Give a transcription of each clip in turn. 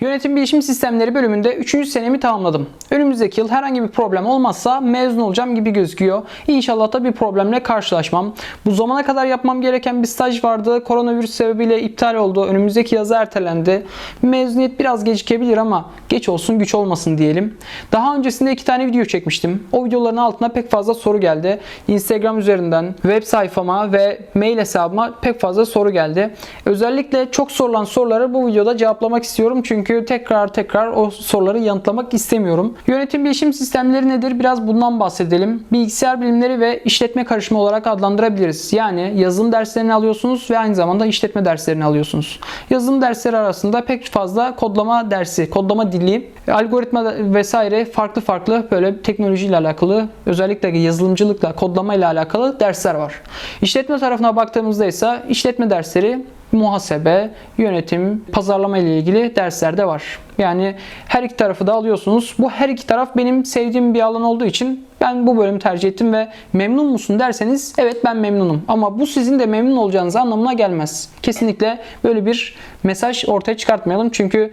Yönetim Bilişim Sistemleri bölümünde 3. senemi tamamladım. Önümüzdeki yıl herhangi bir problem olmazsa mezun olacağım gibi gözüküyor. İnşallah da bir problemle karşılaşmam. Bu zamana kadar yapmam gereken bir staj vardı. Koronavirüs sebebiyle iptal oldu. Önümüzdeki yaza ertelendi. Mezuniyet biraz gecikebilir ama geç olsun güç olmasın diyelim. Daha öncesinde iki tane video çekmiştim. O videoların altına pek fazla soru geldi. Instagram üzerinden, web sayfama ve mail hesabıma pek fazla soru geldi. Özellikle çok sorulan soruları bu videoda cevaplamak istiyorum. Çünkü tekrar tekrar o soruları yanıtlamak istemiyorum. Yönetim bilişim sistemleri nedir? Biraz bundan bahsedelim. Bilgisayar bilimleri ve işletme karışımı olarak adlandırabiliriz. Yani yazılım derslerini alıyorsunuz ve aynı zamanda işletme derslerini alıyorsunuz. Yazılım dersleri arasında pek fazla kodlama dersi, kodlama dili, algoritma vesaire farklı farklı böyle teknolojiyle alakalı özellikle yazılımcılıkla, kodlama ile alakalı dersler var. İşletme tarafına baktığımızda ise işletme dersleri muhasebe, yönetim, pazarlama ile ilgili dersler de var. Yani her iki tarafı da alıyorsunuz. Bu her iki taraf benim sevdiğim bir alan olduğu için ben bu bölümü tercih ettim ve memnun musun derseniz evet ben memnunum. Ama bu sizin de memnun olacağınız anlamına gelmez. Kesinlikle böyle bir mesaj ortaya çıkartmayalım. Çünkü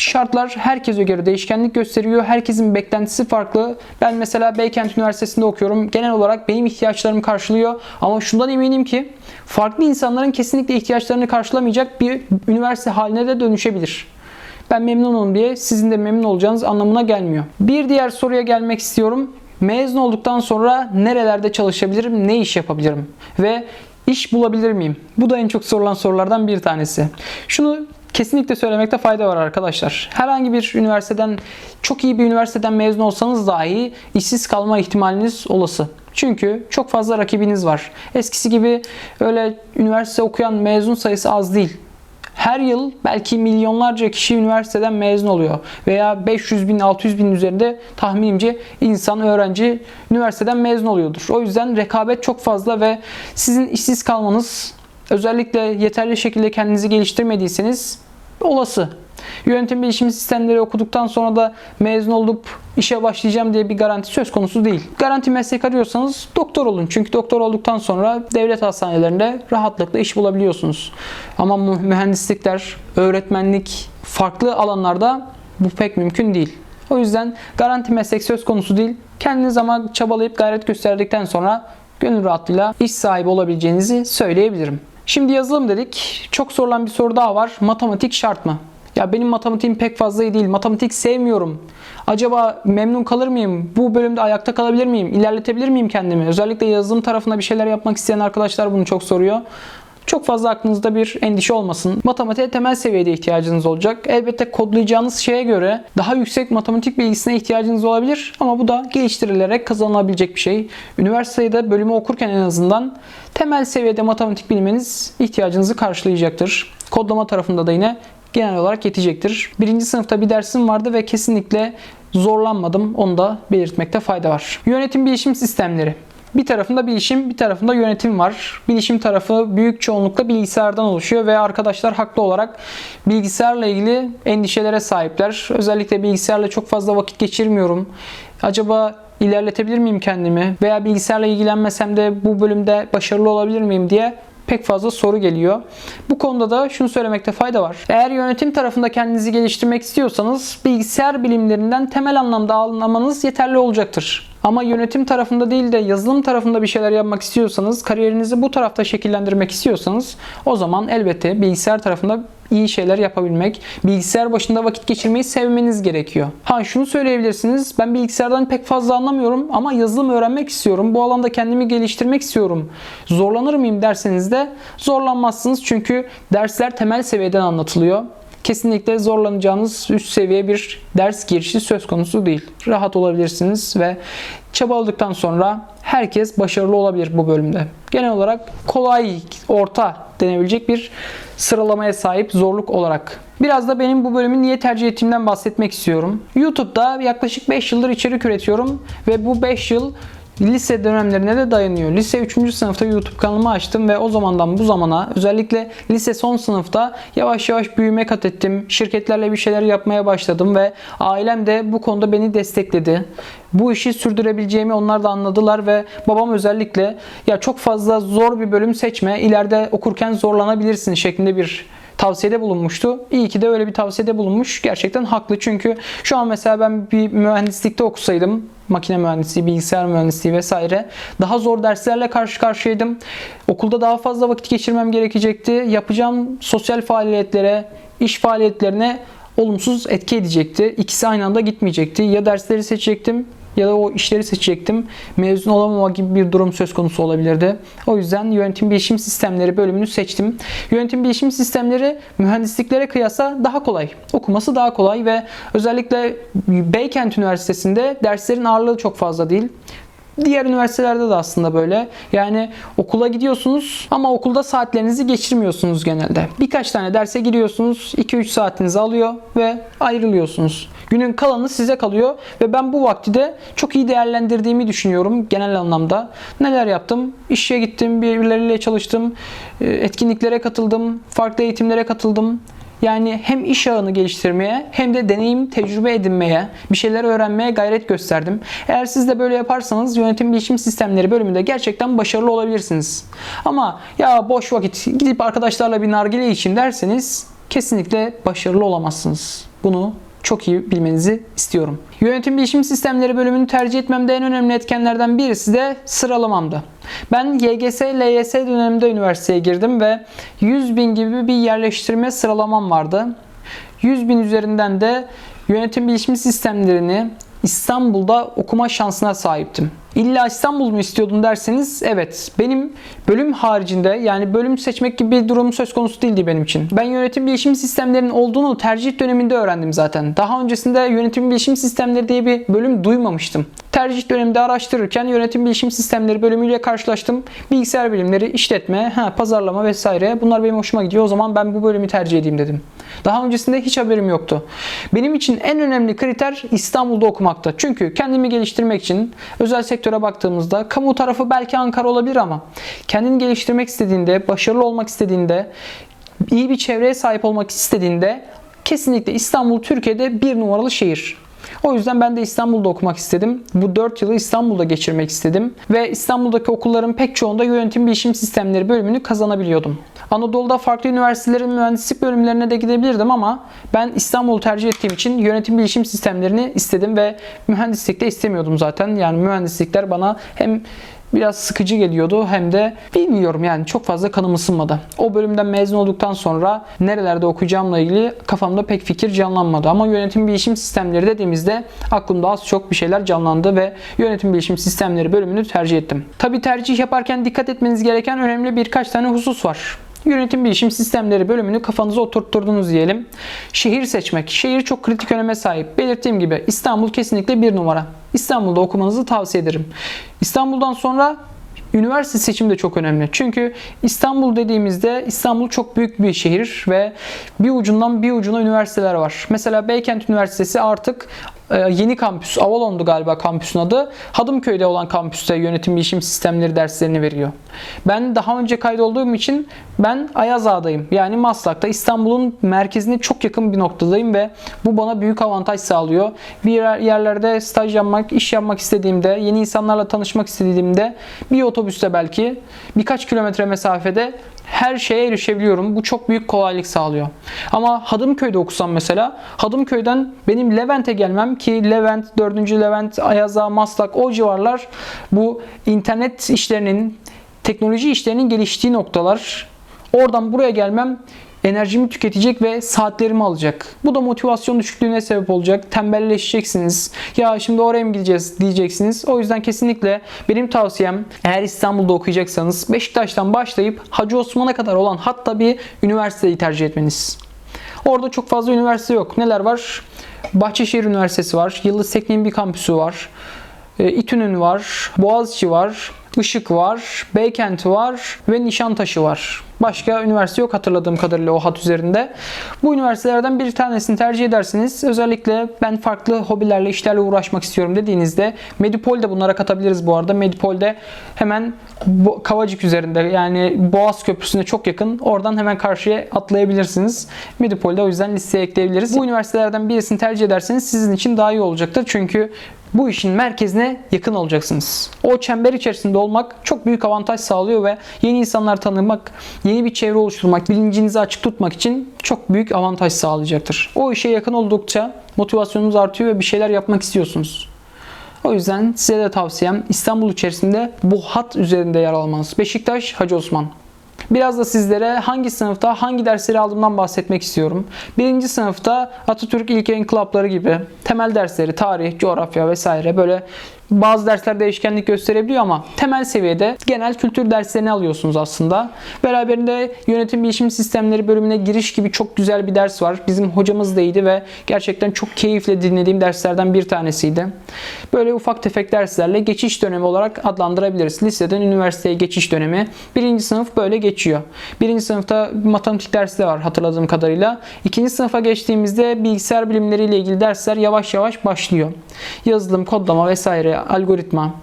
şartlar herkese göre değişkenlik gösteriyor. Herkesin beklentisi farklı. Ben mesela Beykent Üniversitesi'nde okuyorum. Genel olarak benim ihtiyaçlarımı karşılıyor. Ama şundan eminim ki farklı insanların kesinlikle ihtiyaçlarını karşılamayacak bir üniversite haline de dönüşebilir. Ben memnunum diye sizin de memnun olacağınız anlamına gelmiyor. Bir diğer soruya gelmek istiyorum. Mezun olduktan sonra nerelerde çalışabilirim, ne iş yapabilirim ve iş bulabilir miyim? Bu da en çok sorulan sorulardan bir tanesi. Şunu kesinlikle söylemekte fayda var arkadaşlar. Herhangi bir üniversiteden, çok iyi bir üniversiteden mezun olsanız dahi işsiz kalma ihtimaliniz olası. Çünkü çok fazla rakibiniz var. Eskisi gibi öyle üniversite okuyan mezun sayısı az değil. Her yıl belki milyonlarca kişi üniversiteden mezun oluyor. Veya 500 bin, 600 bin üzerinde tahminimce insan, öğrenci üniversiteden mezun oluyordur. O yüzden rekabet çok fazla ve sizin işsiz kalmanız özellikle yeterli şekilde kendinizi geliştirmediyseniz olası. Yönetim bilişim sistemleri okuduktan sonra da mezun olup işe başlayacağım diye bir garanti söz konusu değil. Garanti meslek arıyorsanız doktor olun. Çünkü doktor olduktan sonra devlet hastanelerinde rahatlıkla iş bulabiliyorsunuz. Ama mühendislikler, öğretmenlik farklı alanlarda bu pek mümkün değil. O yüzden garanti meslek söz konusu değil. Kendiniz ama çabalayıp gayret gösterdikten sonra gönül rahatlığıyla iş sahibi olabileceğinizi söyleyebilirim. Şimdi yazılım dedik. Çok sorulan bir soru daha var. Matematik şart mı? Ya benim matematiğim pek fazla iyi değil. Matematik sevmiyorum. Acaba memnun kalır mıyım? Bu bölümde ayakta kalabilir miyim? İlerletebilir miyim kendimi? Özellikle yazılım tarafında bir şeyler yapmak isteyen arkadaşlar bunu çok soruyor. Çok fazla aklınızda bir endişe olmasın. Matematiğe temel seviyede ihtiyacınız olacak. Elbette kodlayacağınız şeye göre daha yüksek matematik bilgisine ihtiyacınız olabilir ama bu da geliştirilerek kazanılabilecek bir şey. Üniversitede bölümü okurken en azından temel seviyede matematik bilmeniz ihtiyacınızı karşılayacaktır. Kodlama tarafında da yine genel olarak yetecektir. Birinci sınıfta bir dersim vardı ve kesinlikle zorlanmadım. Onu da belirtmekte fayda var. Yönetim bilişim sistemleri. Bir tarafında bilişim, bir tarafında yönetim var. Bilişim tarafı büyük çoğunlukla bilgisayardan oluşuyor ve arkadaşlar haklı olarak bilgisayarla ilgili endişelere sahipler. Özellikle bilgisayarla çok fazla vakit geçirmiyorum. Acaba ilerletebilir miyim kendimi? Veya bilgisayarla ilgilenmesem de bu bölümde başarılı olabilir miyim diye pek fazla soru geliyor. Bu konuda da şunu söylemekte fayda var. Eğer yönetim tarafında kendinizi geliştirmek istiyorsanız bilgisayar bilimlerinden temel anlamda anlamanız yeterli olacaktır. Ama yönetim tarafında değil de yazılım tarafında bir şeyler yapmak istiyorsanız, kariyerinizi bu tarafta şekillendirmek istiyorsanız o zaman elbette bilgisayar tarafında iyi şeyler yapabilmek, bilgisayar başında vakit geçirmeyi sevmeniz gerekiyor. Ha şunu söyleyebilirsiniz. Ben bilgisayardan pek fazla anlamıyorum ama yazılım öğrenmek istiyorum. Bu alanda kendimi geliştirmek istiyorum. Zorlanır mıyım derseniz de zorlanmazsınız. Çünkü dersler temel seviyeden anlatılıyor kesinlikle zorlanacağınız üst seviye bir ders girişi söz konusu değil. Rahat olabilirsiniz ve çabaladıktan sonra herkes başarılı olabilir bu bölümde. Genel olarak kolay, orta denebilecek bir sıralamaya sahip zorluk olarak. Biraz da benim bu bölümü niye tercih ettiğimden bahsetmek istiyorum. YouTube'da yaklaşık 5 yıldır içerik üretiyorum ve bu 5 yıl lise dönemlerine de dayanıyor. Lise 3. sınıfta YouTube kanalımı açtım ve o zamandan bu zamana özellikle lise son sınıfta yavaş yavaş büyüme kat ettim. Şirketlerle bir şeyler yapmaya başladım ve ailem de bu konuda beni destekledi. Bu işi sürdürebileceğimi onlar da anladılar ve babam özellikle ya çok fazla zor bir bölüm seçme, ileride okurken zorlanabilirsin şeklinde bir tavsiyede bulunmuştu. İyi ki de öyle bir tavsiyede bulunmuş. Gerçekten haklı çünkü şu an mesela ben bir mühendislikte okusaydım makine mühendisliği, bilgisayar mühendisliği vesaire daha zor derslerle karşı karşıyaydım. Okulda daha fazla vakit geçirmem gerekecekti. Yapacağım sosyal faaliyetlere, iş faaliyetlerine olumsuz etki edecekti. İkisi aynı anda gitmeyecekti. Ya dersleri seçecektim ya da o işleri seçecektim. Mezun olamama gibi bir durum söz konusu olabilirdi. O yüzden yönetim bilişim sistemleri bölümünü seçtim. Yönetim bilişim sistemleri mühendisliklere kıyasla daha kolay. Okuması daha kolay ve özellikle Beykent Üniversitesi'nde derslerin ağırlığı çok fazla değil. Diğer üniversitelerde de aslında böyle. Yani okula gidiyorsunuz ama okulda saatlerinizi geçirmiyorsunuz genelde. Birkaç tane derse giriyorsunuz, 2-3 saatinizi alıyor ve ayrılıyorsunuz. Günün kalanı size kalıyor ve ben bu vakti de çok iyi değerlendirdiğimi düşünüyorum genel anlamda. Neler yaptım? İşe gittim, birileriyle çalıştım, e, etkinliklere katıldım, farklı eğitimlere katıldım. Yani hem iş ağını geliştirmeye hem de deneyim, tecrübe edinmeye, bir şeyler öğrenmeye gayret gösterdim. Eğer siz de böyle yaparsanız yönetim bilişim sistemleri bölümünde gerçekten başarılı olabilirsiniz. Ama ya boş vakit gidip arkadaşlarla bir nargile için derseniz kesinlikle başarılı olamazsınız. Bunu çok iyi bilmenizi istiyorum. Yönetim bilişim sistemleri bölümünü tercih etmemde en önemli etkenlerden birisi de sıralamamdı. Ben YGS, LYS döneminde üniversiteye girdim ve 100 bin gibi bir yerleştirme sıralamam vardı. 100 bin üzerinden de yönetim bilişim sistemlerini İstanbul'da okuma şansına sahiptim. İlla İstanbul mu istiyordun derseniz evet. Benim bölüm haricinde yani bölüm seçmek gibi bir durum söz konusu değildi benim için. Ben yönetim bilişim sistemlerinin olduğunu tercih döneminde öğrendim zaten. Daha öncesinde yönetim bilişim sistemleri diye bir bölüm duymamıştım. Tercih döneminde araştırırken yönetim bilişim sistemleri bölümüyle karşılaştım. Bilgisayar bilimleri, işletme, ha, pazarlama vesaire bunlar benim hoşuma gidiyor. O zaman ben bu bölümü tercih edeyim dedim. Daha öncesinde hiç haberim yoktu. Benim için en önemli kriter İstanbul'da okumakta. Çünkü kendimi geliştirmek için özel sektöre baktığımızda kamu tarafı belki Ankara olabilir ama kendini geliştirmek istediğinde, başarılı olmak istediğinde, iyi bir çevreye sahip olmak istediğinde kesinlikle İstanbul Türkiye'de bir numaralı şehir. O yüzden ben de İstanbul'da okumak istedim. Bu 4 yılı İstanbul'da geçirmek istedim. Ve İstanbul'daki okulların pek çoğunda yönetim bilişim sistemleri bölümünü kazanabiliyordum. Anadolu'da farklı üniversitelerin mühendislik bölümlerine de gidebilirdim ama ben İstanbul'u tercih ettiğim için yönetim bilişim sistemlerini istedim ve mühendislikte istemiyordum zaten. Yani mühendislikler bana hem biraz sıkıcı geliyordu hem de bilmiyorum yani çok fazla kanım ısınmadı. O bölümden mezun olduktan sonra nerelerde okuyacağımla ilgili kafamda pek fikir canlanmadı. Ama yönetim bilişim sistemleri dediğimizde aklımda az çok bir şeyler canlandı ve yönetim bilişim sistemleri bölümünü tercih ettim. Tabi tercih yaparken dikkat etmeniz gereken önemli birkaç tane husus var. Yönetim bilişim sistemleri bölümünü kafanıza oturtturdunuz diyelim. Şehir seçmek. Şehir çok kritik öneme sahip. Belirttiğim gibi İstanbul kesinlikle bir numara. İstanbul'da okumanızı tavsiye ederim. İstanbul'dan sonra Üniversite seçimi de çok önemli. Çünkü İstanbul dediğimizde İstanbul çok büyük bir şehir ve bir ucundan bir ucuna üniversiteler var. Mesela Beykent Üniversitesi artık yeni kampüs, Avalon'du galiba kampüsün adı. Hadımköy'de olan kampüste yönetim bilişim sistemleri derslerini veriyor. Ben daha önce kaydolduğum için ben Ayaz Ağa'dayım. Yani Maslak'ta İstanbul'un merkezine çok yakın bir noktadayım ve bu bana büyük avantaj sağlıyor. Bir yerlerde staj yapmak, iş yapmak istediğimde, yeni insanlarla tanışmak istediğimde bir otobüste belki birkaç kilometre mesafede her şeye erişebiliyorum. Bu çok büyük kolaylık sağlıyor. Ama Hadımköy'de okusam mesela Hadımköy'den benim Levent'e gelmem ki Levent, 4. Levent, Ayaza, Maslak o civarlar bu internet işlerinin teknoloji işlerinin geliştiği noktalar. Oradan buraya gelmem enerjimi tüketecek ve saatlerimi alacak. Bu da motivasyon düşüklüğüne sebep olacak. Tembelleşeceksiniz. Ya şimdi oraya mı gideceğiz diyeceksiniz. O yüzden kesinlikle benim tavsiyem eğer İstanbul'da okuyacaksanız Beşiktaş'tan başlayıp Hacı Osman'a kadar olan hatta bir üniversiteyi tercih etmeniz. Orada çok fazla üniversite yok. Neler var? Bahçeşehir Üniversitesi var. Yıldız Teknik'in bir kampüsü var. E, İTÜ'nün var. Boğaziçi var. Işık var, Beykent var ve Nişantaşı var. Başka üniversite yok hatırladığım kadarıyla o hat üzerinde. Bu üniversitelerden bir tanesini tercih edersiniz. Özellikle ben farklı hobilerle, işlerle uğraşmak istiyorum dediğinizde Medipol de bunlara katabiliriz bu arada. Medipol'de hemen Kavacık üzerinde yani Boğaz Köprüsü'ne çok yakın. Oradan hemen karşıya atlayabilirsiniz. Medipol'de o yüzden listeye ekleyebiliriz. Bu üniversitelerden birisini tercih ederseniz sizin için daha iyi olacaktır. Çünkü bu işin merkezine yakın olacaksınız. O çember içerisinde olmak çok büyük avantaj sağlıyor ve yeni insanlar tanımak, yeni bir çevre oluşturmak, bilincinizi açık tutmak için çok büyük avantaj sağlayacaktır. O işe yakın oldukça motivasyonunuz artıyor ve bir şeyler yapmak istiyorsunuz. O yüzden size de tavsiyem İstanbul içerisinde bu hat üzerinde yer almanız. Beşiktaş, Hacı Osman. Biraz da sizlere hangi sınıfta hangi dersleri aldığımdan bahsetmek istiyorum. Birinci sınıfta Atatürk İlk İnkılapları gibi temel dersleri, tarih, coğrafya vesaire böyle bazı dersler değişkenlik gösterebiliyor ama temel seviyede genel kültür derslerini alıyorsunuz aslında. Beraberinde yönetim bilişim sistemleri bölümüne giriş gibi çok güzel bir ders var. Bizim hocamız da iyiydi ve gerçekten çok keyifle dinlediğim derslerden bir tanesiydi. Böyle ufak tefek derslerle geçiş dönemi olarak adlandırabiliriz. Liseden üniversiteye geçiş dönemi. Birinci sınıf böyle geçiyor. Birinci sınıfta matematik dersi de var hatırladığım kadarıyla. İkinci sınıfa geçtiğimizde bilgisayar bilimleriyle ilgili dersler yavaş yavaş başlıyor. Yazılım, kodlama vesaire, algoritma,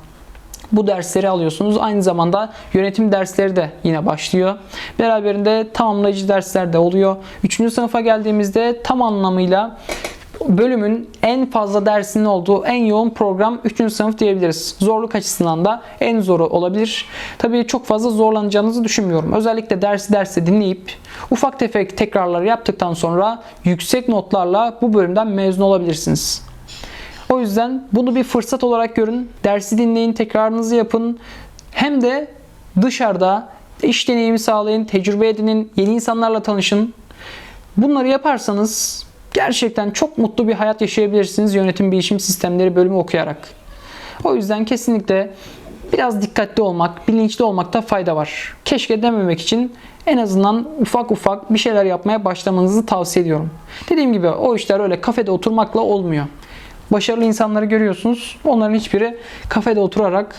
bu dersleri alıyorsunuz. Aynı zamanda yönetim dersleri de yine başlıyor. Beraberinde tamamlayıcı dersler de oluyor. Üçüncü sınıfa geldiğimizde tam anlamıyla bölümün en fazla dersinin olduğu en yoğun program 3. sınıf diyebiliriz. Zorluk açısından da en zoru olabilir. Tabii çok fazla zorlanacağınızı düşünmüyorum. Özellikle dersi dersi dinleyip ufak tefek tekrarlar yaptıktan sonra yüksek notlarla bu bölümden mezun olabilirsiniz. O yüzden bunu bir fırsat olarak görün. Dersi dinleyin, tekrarınızı yapın. Hem de dışarıda iş deneyimi sağlayın, tecrübe edinin, yeni insanlarla tanışın. Bunları yaparsanız gerçekten çok mutlu bir hayat yaşayabilirsiniz yönetim bilişim sistemleri bölümü okuyarak. O yüzden kesinlikle biraz dikkatli olmak, bilinçli olmakta fayda var. Keşke dememek için en azından ufak ufak bir şeyler yapmaya başlamanızı tavsiye ediyorum. Dediğim gibi o işler öyle kafede oturmakla olmuyor. Başarılı insanları görüyorsunuz. Onların hiçbiri kafede oturarak,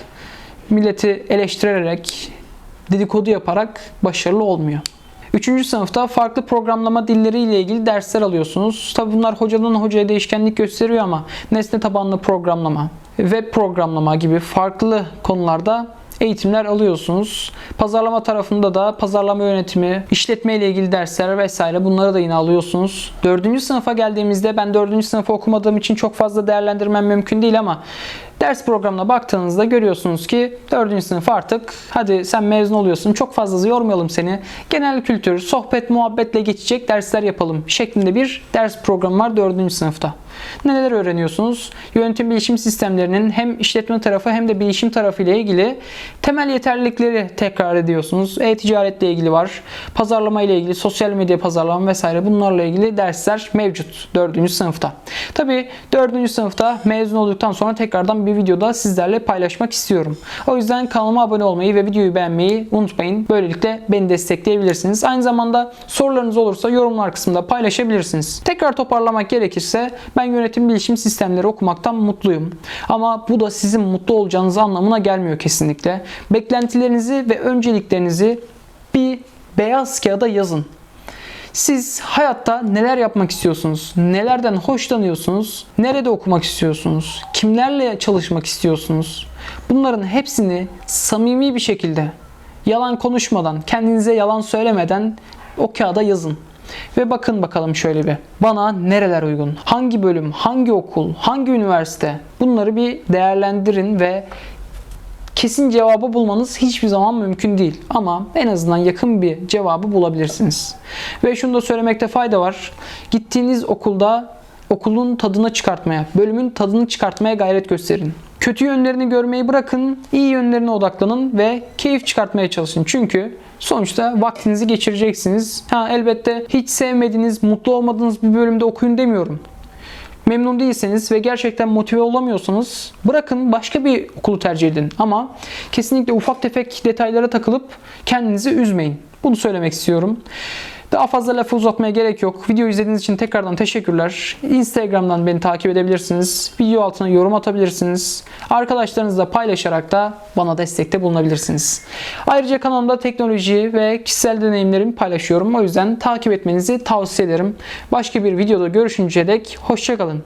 milleti eleştirerek, dedikodu yaparak başarılı olmuyor. Üçüncü sınıfta farklı programlama dilleri ile ilgili dersler alıyorsunuz. Tabi bunlar hocadan hocaya değişkenlik gösteriyor ama nesne tabanlı programlama, web programlama gibi farklı konularda eğitimler alıyorsunuz. Pazarlama tarafında da pazarlama yönetimi, işletme ile ilgili dersler vesaire bunları da yine alıyorsunuz. Dördüncü sınıfa geldiğimizde ben dördüncü sınıfı okumadığım için çok fazla değerlendirmem mümkün değil ama ders programına baktığınızda görüyorsunuz ki 4. sınıf artık hadi sen mezun oluyorsun çok fazla yormayalım seni. Genel kültür, sohbet, muhabbetle geçecek dersler yapalım şeklinde bir ders programı var 4. sınıfta. Neler öğreniyorsunuz? Yönetim bilişim sistemlerinin hem işletme tarafı hem de bilişim tarafı ile ilgili temel yeterlilikleri tekrar ediyorsunuz. E-ticaretle ilgili var. Pazarlama ile ilgili, sosyal medya pazarlama vesaire bunlarla ilgili dersler mevcut 4. sınıfta. Tabi 4. sınıfta mezun olduktan sonra tekrardan bir videoda sizlerle paylaşmak istiyorum. O yüzden kanalıma abone olmayı ve videoyu beğenmeyi unutmayın. Böylelikle beni destekleyebilirsiniz. Aynı zamanda sorularınız olursa yorumlar kısmında paylaşabilirsiniz. Tekrar toparlamak gerekirse ben yönetim bilişim sistemleri okumaktan mutluyum. Ama bu da sizin mutlu olacağınız anlamına gelmiyor kesinlikle. Beklentilerinizi ve önceliklerinizi bir beyaz kağıda yazın. Siz hayatta neler yapmak istiyorsunuz? Nelerden hoşlanıyorsunuz? Nerede okumak istiyorsunuz? Kimlerle çalışmak istiyorsunuz? Bunların hepsini samimi bir şekilde yalan konuşmadan, kendinize yalan söylemeden o kağıda yazın. Ve bakın bakalım şöyle bir. Bana nereler uygun? Hangi bölüm, hangi okul, hangi üniversite? Bunları bir değerlendirin ve kesin cevabı bulmanız hiçbir zaman mümkün değil. Ama en azından yakın bir cevabı bulabilirsiniz. Ve şunu da söylemekte fayda var. Gittiğiniz okulda okulun tadını çıkartmaya, bölümün tadını çıkartmaya gayret gösterin. Kötü yönlerini görmeyi bırakın, iyi yönlerine odaklanın ve keyif çıkartmaya çalışın. Çünkü sonuçta vaktinizi geçireceksiniz. Ha elbette hiç sevmediğiniz, mutlu olmadığınız bir bölümde okuyun demiyorum memnun değilseniz ve gerçekten motive olamıyorsanız bırakın başka bir okulu tercih edin. Ama kesinlikle ufak tefek detaylara takılıp kendinizi üzmeyin. Bunu söylemek istiyorum. Daha fazla lafı uzatmaya gerek yok. Video izlediğiniz için tekrardan teşekkürler. Instagram'dan beni takip edebilirsiniz. Video altına yorum atabilirsiniz. Arkadaşlarınızla paylaşarak da bana destekte bulunabilirsiniz. Ayrıca kanalımda teknoloji ve kişisel deneyimlerimi paylaşıyorum. O yüzden takip etmenizi tavsiye ederim. Başka bir videoda görüşünceye dek hoşçakalın.